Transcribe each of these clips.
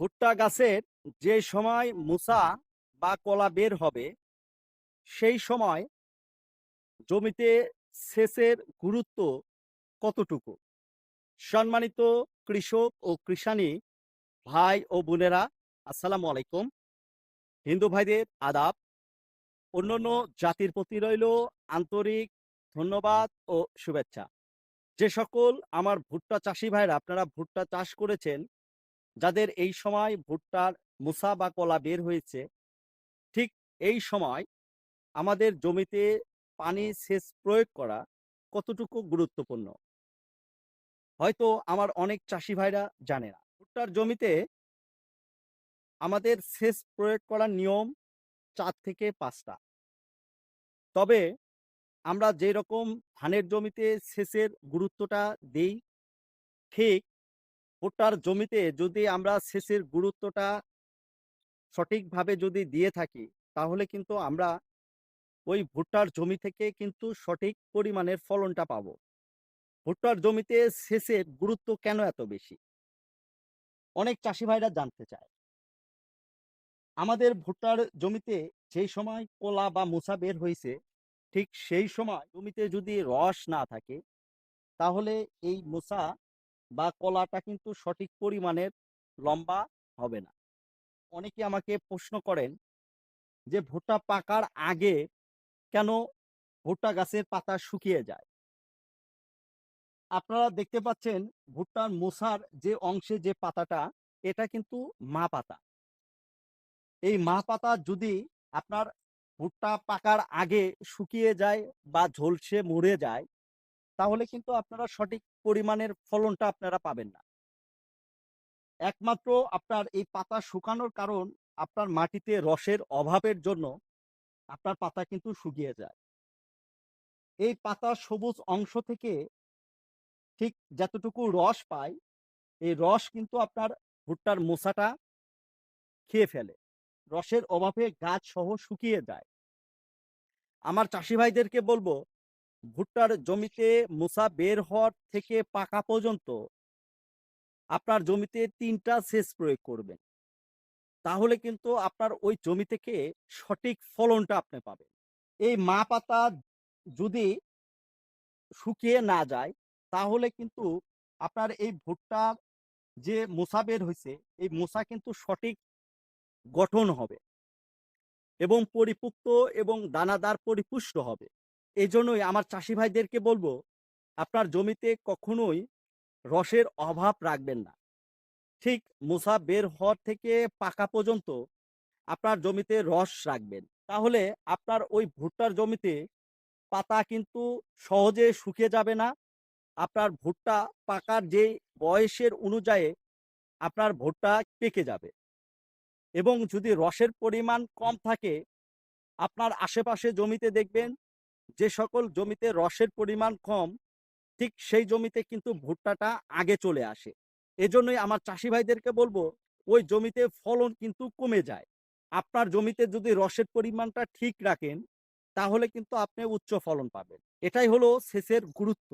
ভুট্টা গাছের যে সময় মুসা বা কলা বের হবে, সেই সময় জমিতে সেচের গুরুত্ব কতটুকু? সম্মানিত কৃষক ও কৃষানি ভাই ও বোনেরা, আসসালামু আলাইকুম। হিন্দু ভাইদের আদাব। অন্যান্য জাতির প্রতি রইল আন্তরিক ধন্যবাদ ও শুভেচ্ছা। যে সকল আমার ভুট্টা চাষি ভাইরা, আপনারা ভুট্টা চাষ করেছেন যাদের এই সময় ভুট্টার মুসা বা কলা বের হয়েছে, ঠিক এই সময় আমাদের জমিতে পানি সেচ প্রয়োগ করা কতটুকু গুরুত্বপূর্ণ? হয়তো আমার অনেক চাষি ভাইরা জানে না। ভুট্টার জমিতে আমাদের সেচ প্রয়োগ করার নিয়ম চার থেকে পাঁচটা। তবে আমরা যেরকম ধানের জমিতে সেচের গুরুত্বটা দেই, ঠিক ভুট্টার জমিতে যদি আমরা সেচের গুরুত্বটা সঠিকভাবে যদি দিয়ে থাকি, তাহলে কিন্তু আমরা ওই ভুট্টার জমি থেকে কিন্তু সঠিক পরিমাণের ফলনটা পাব। ভুট্টার জমিতে সেচের গুরুত্ব কেন এত বেশি? অনেক চাষি ভাইরা জানতে চায়। আমাদের ভুট্টার জমিতে যেই সময় কোলা বা মোসা বের হয়েছে ঠিক সেই সময় জমিতে যদি রস না থাকে, তাহলে এই মোসা বা কলাটা কিন্তু সঠিক পরিমাণের লম্বা হবে না। অনেকে আমাকে প্রশ্ন করেন যে, ভুট্টা পাকার আগে কেন ভুট্টা গাছের পাতা শুকিয়ে যায়? আপনারা দেখতে পাচ্ছেন ভুট্টার মোসার যে অংশে যে পাতাটা, এটা কিন্তু মা পাতা। এই মা পাতা যদি আপনার ভুট্টা পাকার আগে শুকিয়ে যায় বা ঝলসে মরে যায় তাহলে কিন্তু আপনারা সঠিক পরিমাণের ফলনটা আপনারা পাবেন না। একমাত্র আপনার এই পাতা শুকানোর কারণ আপনার মাটিতে রসের অভাবের জন্য আপনার পাতা কিন্তু শুকিয়ে যায়। এই পাতার সবুজ অংশ থেকে ঠিক যতটুকু রস পায়, এই রস কিন্তু আপনার ভুট্টার মোসাটা খেয়ে ফেলে। রসের অভাবে গাছ সহ শুকিয়ে যায়। আমার চাষি ভাইদেরকে বলব ভুট্টার জমিতে মোসা বের হওয়ার থেকে পাকা পর্যন্ত আপনার জমিতে তিনটা সেচ প্রয়োগ করবেন। তাহলে কিন্তু আপনার ওই জমি থেকে সঠিক ফলনটা আপনি পাবেন। এই মা পাতা যদি শুকিয়ে না যায়, তাহলে কিন্তু আপনার এই ভুট্টার যে মোসা বের হয়েছে এই মোসা কিন্তু সঠিক গঠন হবে এবং পরিপুক্ত এবং দানাদার পরিপুষ্ট হবে। এই জন্যই আমার চাষি ভাইদেরকে বলব, আপনার জমিতে কখনোই রসের অভাব রাখবেন না। ঠিক মোসা বের হওয়ার থেকে পাকা পর্যন্ত আপনার জমিতে রস রাখবেন। তাহলে আপনার ওই ভুট্টার জমিতে পাতা কিন্তু সহজে শুকিয়ে যাবে না। আপনার ভুট্টা পাকার যে বয়সের অনুযায়ী আপনার ভুট্টা পেকে যাবে। এবং যদি রসের পরিমাণ কম থাকে, আপনার আশেপাশে জমিতে দেখবেন যে সকল জমিতে রসের পরিমাণ কম, ঠিক সেই জমিতে কিন্তু ভুট্টাটা আগে চলে আসে। এজন্যই আমার চাষি ভাইদেরকে বলব, ওই জমিতে ফলন কিন্তু কমে যায়। আপনার জমিতে যদি রসের পরিমাণটা ঠিক রাখেন, তাহলে কিন্তু আপনি উচ্চ ফলন পাবেন। এটাই হলো সেচের গুরুত্ব।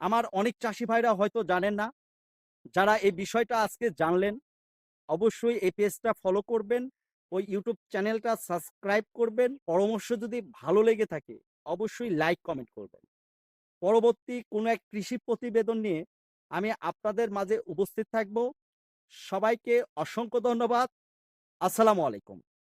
আমার অনেক চাষি ভাইরা হয়তো জানেন না, যারা এই বিষয়টা আজকে জানলেন, অবশ্যই এই পেজটা ফলো করবেন। ওই ইউটিউব চ্যানেলটা সাবস্ক্রাইব করবেন। পরামর্শ যদি ভালো লেগে থাকে, অবশ্যই লাইক কমেন্ট করবেন। পরবর্তী কোনো এক কৃষি প্রতিবেদন নিয়ে আমি আপনাদের মাঝে উপস্থিত থাকব। সবাইকে অসংখ্য ধন্যবাদ। আসসালামু আলাইকুম।